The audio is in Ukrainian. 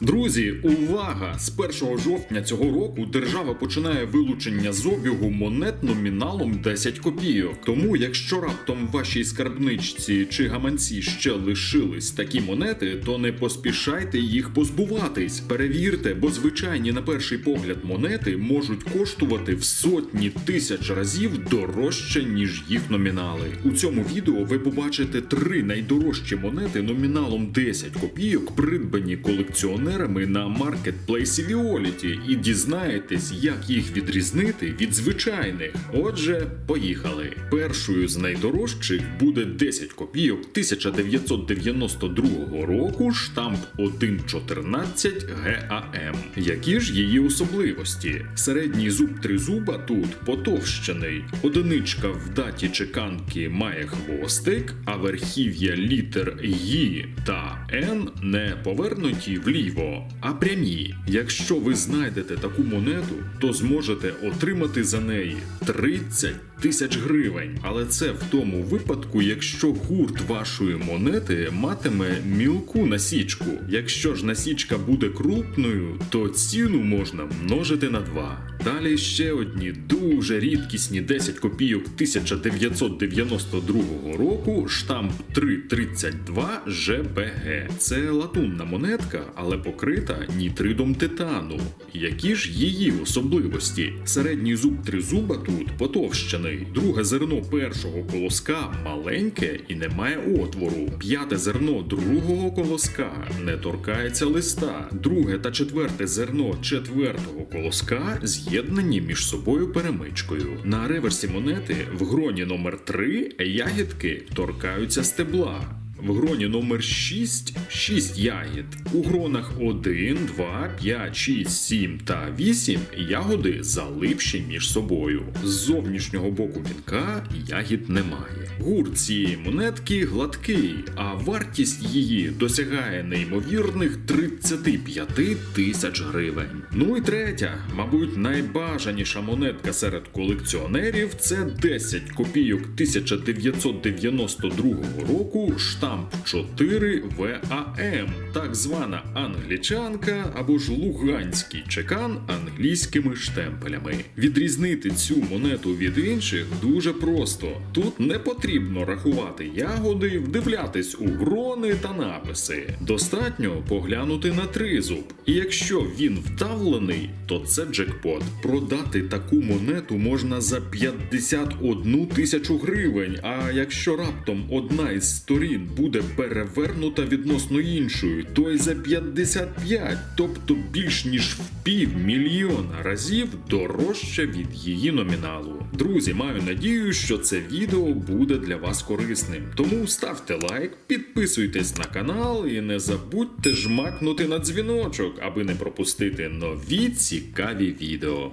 Друзі, увага! З 1 жовтня цього року держава починає вилучення з обігу монет номіналом 10 копійок. Тому, якщо раптом в вашій скарбничці чи гаманці ще лишились такі монети, то не поспішайте їх позбуватись. Перевірте, бо звичайні на перший погляд монети можуть коштувати в сотні тисяч разів дорожче, ніж їх номінали. У цьому відео ви побачите три найдорожчі монети номіналом 10 копійок, придбані колекціонерами на маркетплейсі Violet і дізнаєтесь, як їх відрізнити від звичайних. Отже, поїхали. Першою з найдорожчих буде 10 копійок 1992 року, штамп 114 ГАМ. Які ж її особливості? Середній зуб тризуба тут потовщений. Одиничка в даті чеканки має хвостик, а верхів'я літер «Ї» та Н не повернуті вліво, а прямі. Якщо ви знайдете таку монету, то зможете отримати за неї 30 тисяч гривень. Але це в тому випадку, якщо гурт вашої монети матиме мілку насічку. Якщо ж насічка буде крупною, то ціну можна множити на 2. Далі ще одні дуже рідкісні 10 копійок 1992 року, штамп 332 ЖБГ. Це латунна монетка, але покрита нітридом титану. Які ж її особливості? Середній зуб тризуба тут потовщений, друге зерно першого колоска маленьке і не має отвору. П'яте зерно другого колоска не торкається листа. Друге та четверте зерно четвертого колоска з'єднані між собою перемичкою. На реверсі монети в гроні номер 3 ягідки торкаються стебла. В гроні номер 6 6 ягід. У гронах 1, 2, 5, 6, 7 та 8 ягоди залипші між собою. З зовнішнього боку вінка ягід немає. Гурт цієї монетки гладкий, а вартість її досягає неймовірних 35 тисяч гривень. Ну і третя, мабуть, найбажаніша монетка серед колекціонерів це 10 копійок 1992 року штамп 4 ВАМ, так звана англічанка або ж луганський чекан англійськими штемпелями. Відрізнити цю монету від інших дуже просто. Тут не потрібно рахувати ягоди, вдивлятись у грони та написи. Достатньо поглянути на тризуб. І якщо він вдавлений, то це джекпот. Продати таку монету можна за 51 тисячу гривень. А якщо раптом одна із сторін буде перевернута відносно іншої, то й за 55, тобто більш ніж в пів мільйона разів дорожче від її номіналу. Друзі, маю надію, що це відео буде для вас корисним. Тому ставте лайк, підписуйтесь на канал і не забудьте жмакнути на дзвіночок, аби не пропустити нові цікаві відео.